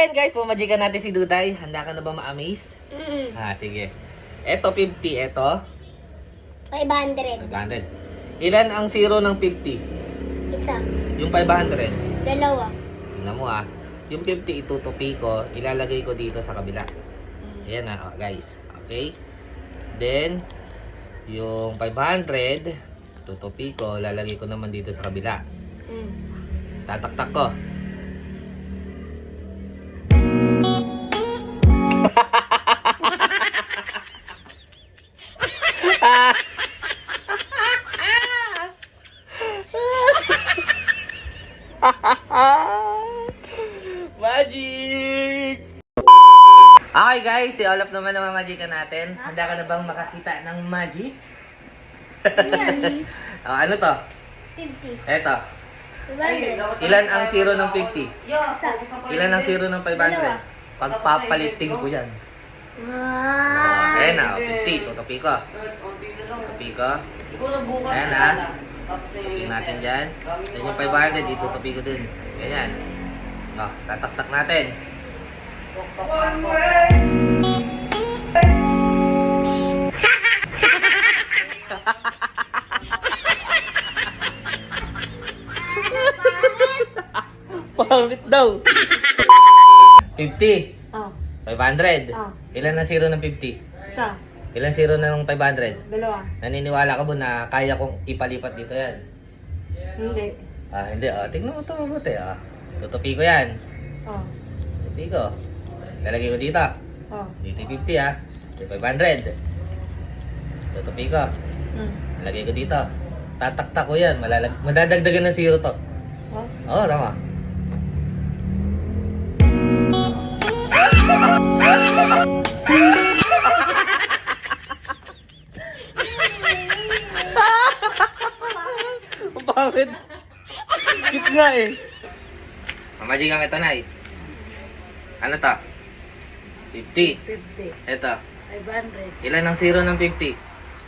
ayan guys, pumajikan natin si Duday. Handa ka na ba ma-amaze? Mm. Ah, sige. Eto 50, eto 500. 500. Ilan ang zero ng 50? Isa. Yung 500. Dalawa. Tingnan mo ah. Yung 50 itutupi ko, ilalagay ko dito sa kabila. Ayan na, oh, guys. Okay? Then, yung 500, tutupi ko, lalagay ko naman dito sa kabila. Mm. Tataktak ko. Magic! Okay guys, si Olaf naman ang magic natin. Handa ka na bang makakita ng magic? Yan. oh, ano to? 50. Eto. 500. Ilan ang zero ng 50? Isa. Ilan ang zero ng 500? Dalawa. Pagpapaliting ko yan. Wow. Ayan na, 50. Tutupi ko. Tutupi ko. Ayan na. Tutupi natin dyan. Then yung 500, itutupi ko din. Ganyan. O, tataktak natin. Pangit daw. 50. Oh. 500. Oh. Ilan ang zero ng 50? Isa. Ilan zero ng 500? Dalawa. Naniniwala ka ba na kaya kong ipalipat dito yan? Hindi. Ah, hindi. Ah, tignan mo ito mabuti. Ah. Tutupi ko yan. Oh. Tutupi ko. Lalagay ko dito. Oh. Dito yung 50 ah. Dito 500. Tutupi ko. Mm. Lalagay ko dito. Tataktak ko yan. Malalag madadagdagan ng zero to. Oh. Oo, tama. Pangit. Cute nga eh. Mamaji kami ito, Nay. Ano to? 50. 50. Ito. 500. Ilan ang zero ng 50?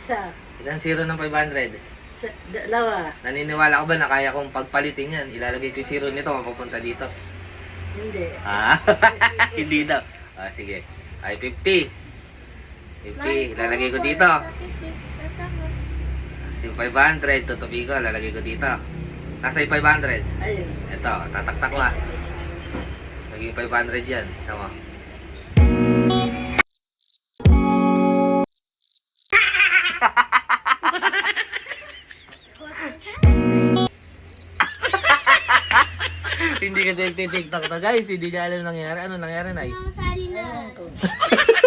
Isa. Ilan zero ng 500? Sa, dalawa. Naniniwala ko ba na kaya kong pagpalitin yan? Ilalagay ko yung zero nito, mapupunta dito. Hindi. Ah, hindi daw. Ah, sige. Ay, 50. 50, lalagay ko dito. Yung 500, tutupi ko, lalagay ko dito. Nasa yung 500. Ayun. Ito, tataktak ko ah. Yung 500 yan. Tama. hindi ka nagtitiktok to guys. Hindi niya alam nangyari. Ano nangyari na Masali na.